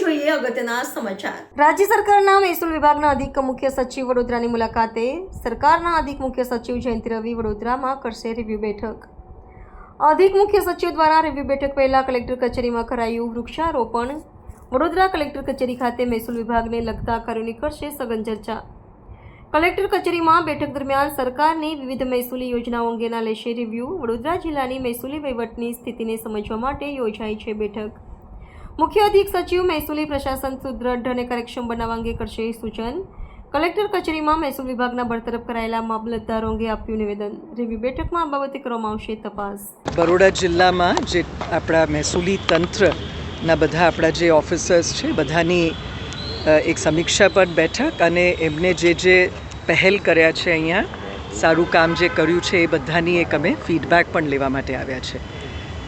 જોઈએ અગત્યના સમાચાર. રાજ્ય સરકારના મહેસૂલ વિભાગના અધિક મુખ્ય સચિવ વડોદરાની મુલાકાતે સરકારના અધિક મુખ્ય સચિવ જયંતિ રવિ વડોદરામાં કરશે રિવ્યુ બેઠક. અધિક મુખ્ય સચિવ દ્વારા રિવ્યુ બેઠક પહેલા કલેક્ટર કચેરીમાં કરાયું વૃક્ષારોપણ. વડોદરા કલેક્ટર કચેરી ખાતે મહેસૂલ વિભાગને લગતા કાર્યોની કરશે સઘન ચર્ચા. કલેક્ટર કચેરીમાં બેઠક દરમિયાન સરકારની વિવિધ મહેસૂલી યોજનાઓ અંગેના લેશે રિવ્યૂ. વડોદરા જિલ્લાની મહેસૂલી વહીવટની સ્થિતિને સમજવા માટે યોજાઈ છે બેઠક. મુખ્ય અધિક સચિવ મહેસૂલી પ્રશાસન સુદ્રઢ અને કાર્યક્ષમ બનાવવા અંગે કરશે સૂચન. કલેક્ટર કચેરીમાં મહેસૂલ વિભાગના બરતરફ કરાયેલા મામલતદારો અંગે આપ્યું નિવેદન. રિવ્યુ બેઠકમાં આ બાબતે કરવામાં આવશે તપાસ. બરોડા જિલ્લામાં જે આપણા મહેસૂલી તંત્રના બધા આપણા જે ઓફિસર્સ છે, બધાની એક સમીક્ષા પર બેઠક અને એમને જે જે પહેલ કર્યા છે અહીંયા. સારું કામ જે કર્યું છે એ બધાની એક અમે ફીડબેક પણ લેવા માટે આવ્યા છે.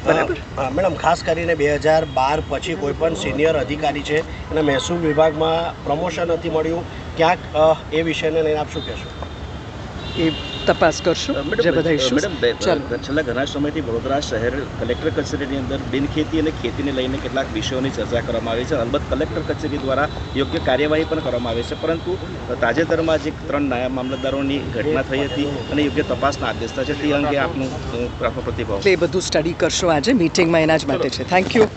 બરાબર? હા, મેડમ ખાસ કરીને બે હજાર બાર પછી કોઈ પણ સિનિયર અધિકારી છે અને મહેસૂલ વિભાગમાં પ્રમોશન નથી મળ્યું. ક્યાંક એ વિષયને લઈને આપ શું કહેશો? એ તપાસ કરશું. જે બધા મેડમ છેલ્લા ઘણા સમયથી વડોદરા શહેર કલેક્ટર કચેરીની અંદર બિનખેતી અને ખેતીને લઈને કેટલાક વિષયોની ચર્ચા કરવામાં આવી છે. અલબત્ત કલેક્ટર કચેરી દ્વારા યોગ્ય કાર્યવાહી પણ કરવામાં આવી છે. પરંતુ તાજેતરમાં જે ત્રણ નાયબ મામલતદારોની ઘટના થઈ હતી અને યોગ્ય તપાસના આદેશ છે. તે અંગે આપનું પ્રતિભાવ. એ બધું સ્ટડી કરશો આજે. મીટિંગમાં એના જ માટે છે. Thank you